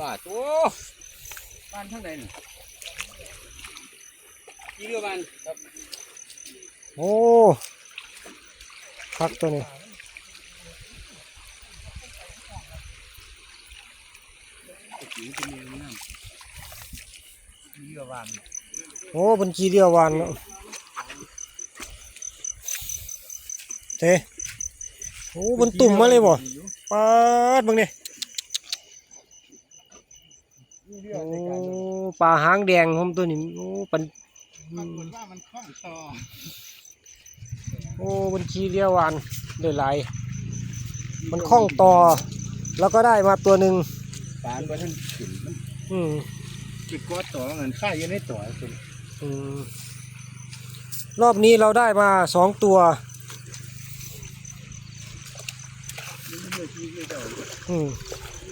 บาทโอ้บ้านทางไหนนี่กี่เรือบ้านครับ โอ้พักตัวนี้กี่เป็นเรือน้ำกี่เรือบ้านโอ้เป็นจีเดียววานเนาะเต้โอ้บนตุ่มมาเลยบ่ปาดเบังนี่ โอ้ปลาหางแดงผมตัวนี้โอ้ปันปรากฏว่ามันคล่องคอโอ้บัญชีเรียววานได้หลายมันคล่องต่อ แล้วก็ได้มาตัวหนึ่งปานว่าท่านขึ้นมันอืมจุดกอดต่อเงินค่าอยู่ในต่อคุณอืมรอบนี้เราได้มาสองตัว นี่เรื อที่เจ้าอืม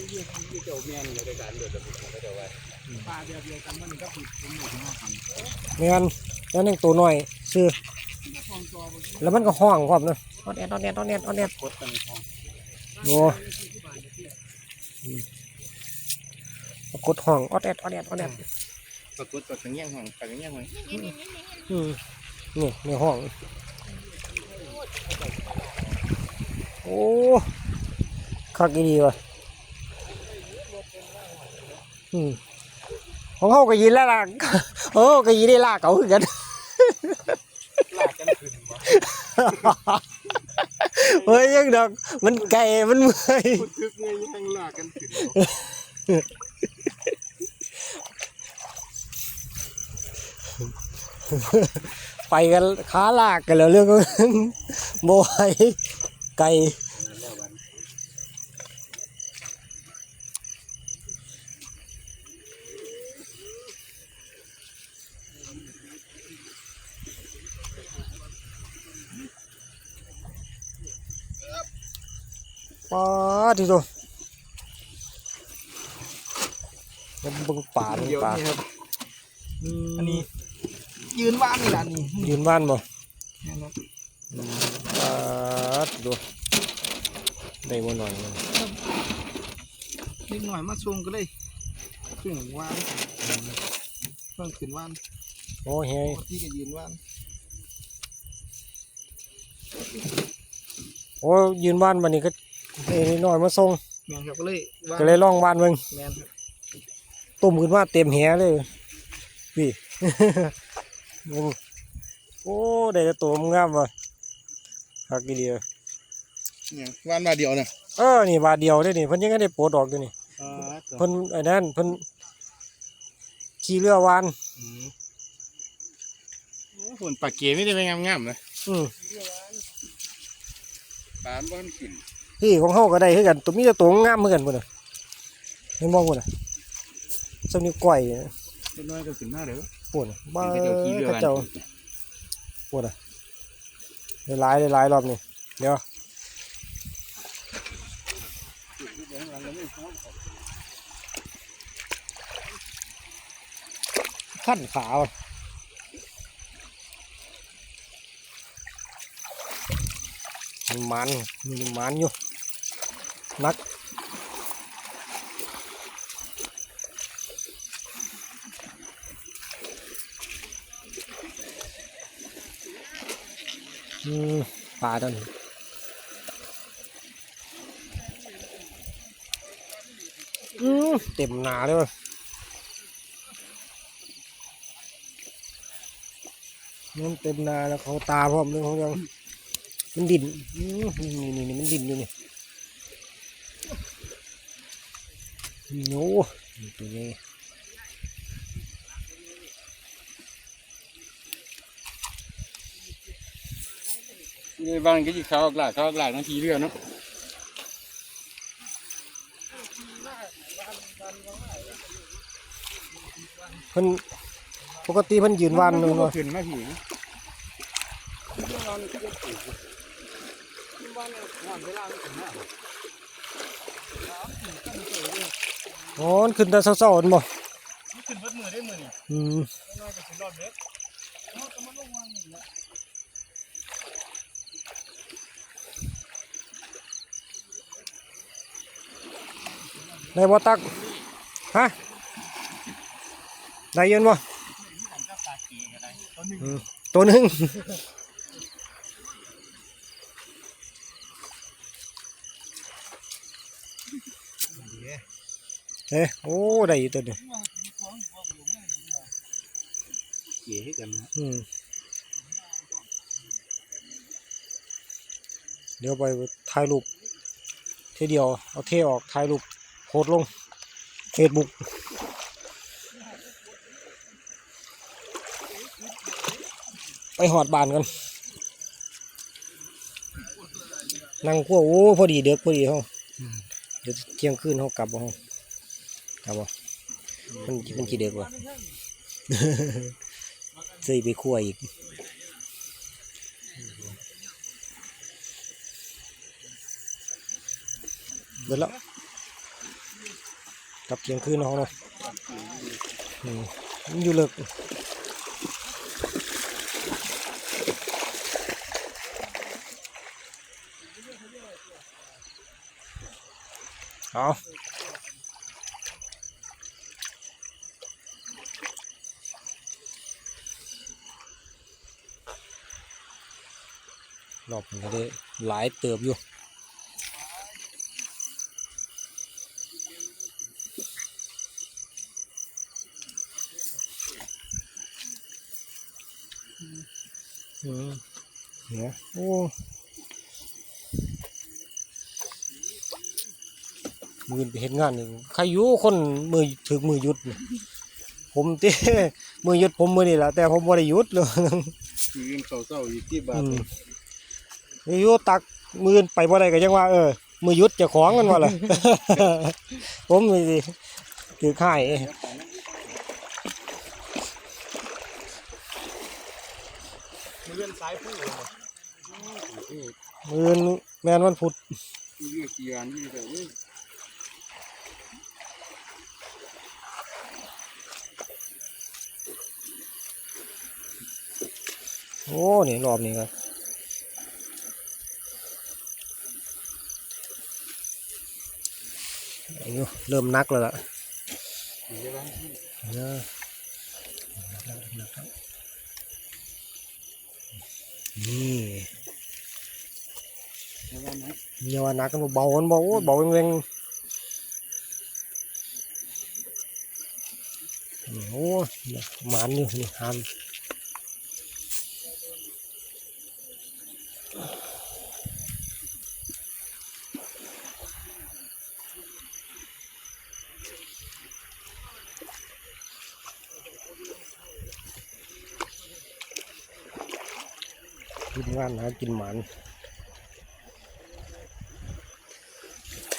เรือที่เจ้าแม่นในการเดือดระบุเขาจะว่าปลาเดียวเดียวกันมันก็ผิดผมหมดมาทำไม่งั้นแล้วนั่งตัวหน่อยซื้อคล่องตัวมันแล้วมันก็ห้องความเนาะออนแอดออนแอดออนแอดออนแอดกดกันคล่องโอ้อืมกดห้องออดแอดออนแอดออนแอดปรากฏตัวสังเงี้ยงห้องสังเงี้ยงห้องอืมนี่ในห้อง โอ้ คักอีดีว่ะอืมของเขาก็ยินแล้วล่ะโอ้ก็ยินได้ลากเขาคือกันลากกันขึ้นวะเฮ้ยยังดอกมันไก่มันเมื่อยพูดทึกไงยังลากกันขึ้นไปกันขาลากกันแล้วเรื่องของโบไหวไก่ ป้าทีโตมันเบึงป่าเบึงเดี๋ยวป่านี่ครับมอันนี้ ยืนว่านนี่ล่ะนี่ยืนบ้านบ่นะครับปาดดูได้บ่หน่อยหนึ่งนิดหน่อยมาส่งก็เลยขึ้นว่านเพิ่งขึ้นว่านโอ้เฮ้ยปกติก็ยืนว่านโอ้ยืนบ้านบันนี้ก็ เอ้ยนิดหน่อยมาส่งแมนครับก็เลยว่านก็เลยล่องบ้านเบิ่งแมนครับตุ่มขึ้นมาเต็มแหเลยพี่ มึงโอ้ได้แต่ตัวงามว่ะคักอีเดียวเนี่ยว่านมาเดียวนะเออนี่บาทเดียวได้นี่เพิ่นยังไงได้โปรดออกอยู่นี่อ่าเพิ่นไอ้นั่นเพิ่นขี่เรือวานอืมโอ้ฝนปลาเก๋ไม่ได้ไปงามๆนะอืมปลาบ้านขึ้น พี่ของเฮาก็ได้คือกันตัวมีแต่ตัวงามเหมือนกันพุ่นน่ะเห็นบ่พุ่นน่ะสำนิ้วก้อยเนี่ยเล็กน้อยก็ขึ้นมาเด้อพุ่นน่ะบ้าเดี๋ยวขี่เรือเขากันเจ้าปวดอะได้หลายได้หลายรอบนี่เดี๋ยวขั้นขาวอะมันมันมีมันอยู่ นัก อืมปลาตัวนี้อืมเต็มหนาเลยว่ะมันเต็มหนาแล้วเขาตาพร้อมเลยเขายังมันดิ่นอืมนี่นี่นี่มันดิ่นอยู่นี่ โอ้นี่ตัวใหญ่นี่บ้านก็จะเข้าวกลากเข้าวกลากนาทีเรือเนาะเพิ่นปกติเพิ่นยืนวันนึงเนาะเนาะขึ้นมาผี อ๋อมันขึ้นแต่เช้าๆนั่นบ่ขึ้นเบิดมือได้มือนี่อืมน้อยก็ขึ้นรอบเด็กได้บ่ตักฮะได้ยินบ่อืมตัวหนึ่ง เอ้โอ้ได้อยู่ตัวเดียวเกี่ยให้กันนะอืมเดี๋ยวไปถ่ายรูปทีเดียวเอาเทออกถ่ายรูปโพสต์ลงเฟซบุ๊กไปหอดบานกันนั่งพวกโอ้พอดีเด็กพอดีเขาเดี๋ยวเที่ยงคืนเขากลับบ่เขา กลับบ่มันมันกี่เด็กวะเจยไปคั่วอีกเบิดแล้วกลับเที่ยงคืนเขาเนาะอืมมันอยู่เลิกเรอบนี้ก็ได้หลายเติบอยู่อืมเนี่ยโอ้มือไปเห็นงานนี่ใครอยู่คนมือถึงมือหยุดนี่ผมเต้มือหยุดผมมือนี่แหละแต่ผมบ่ได้หยุดเลย คือเงินเขาเศร้าอยู่ที่บาท อืมอยู่ตักมือไปบ่ได้ก็ยังว่าเออมือหยุดเจะของกันว่าล่ะ ผมนี่สิถือข่ายเงินสายผู้มือแม่นวันพุธมีเรื่องกี่วันยี่แต่เว้ยโอ้นี่รอบนี้ครับ อายุเริ่มนักแล้วล่ะเดี๋ยวนะเนอะนี่เดี๋ยวนะเยาว่านักกันบ่เบากันบ่โอ้ยเบาเร่งๆนี่โอ้ยเนี่ยหมานอยู่นี่หัน กินงานหากินหมัน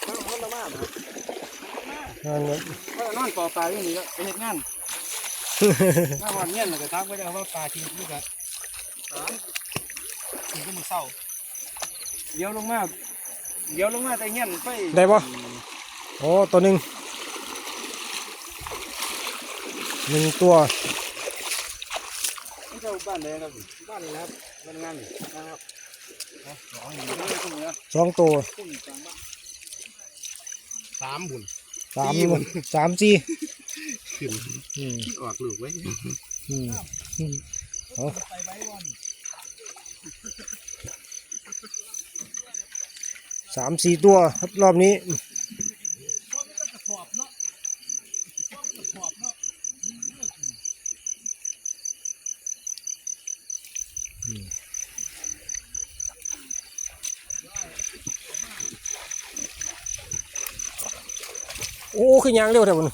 ข้าวข้าวละมากงานเนี่ยข้าวนอนต่อปลาอย่างนี้แล้วไปเฮ็ดงานถ้าวันเงี้ยเราจะทักว่าจะว่าปลาทิ้งที่กันสามถึงก็มือเศร้าเดี๋ยวลงมาเดี๋ยวลงมาแต่เงี้ยไปได้ปะโอ้ตัวหนึ่งหนึ่งตัวนี่เจ้าบ้านไหนครับบ้านนี้นะครับ บ้านงานนี่นะครับนะสองอย่างนี้เลยตรงนี้สองตัวคุ้มจังบ้าสามบุญสามสี่มันสามสี่ขึ้นอืมคิดออกลูกไว้อืมอืมเอาสามสี่ตัวครับรอบนี้ คือยางเร็วแต่บุญ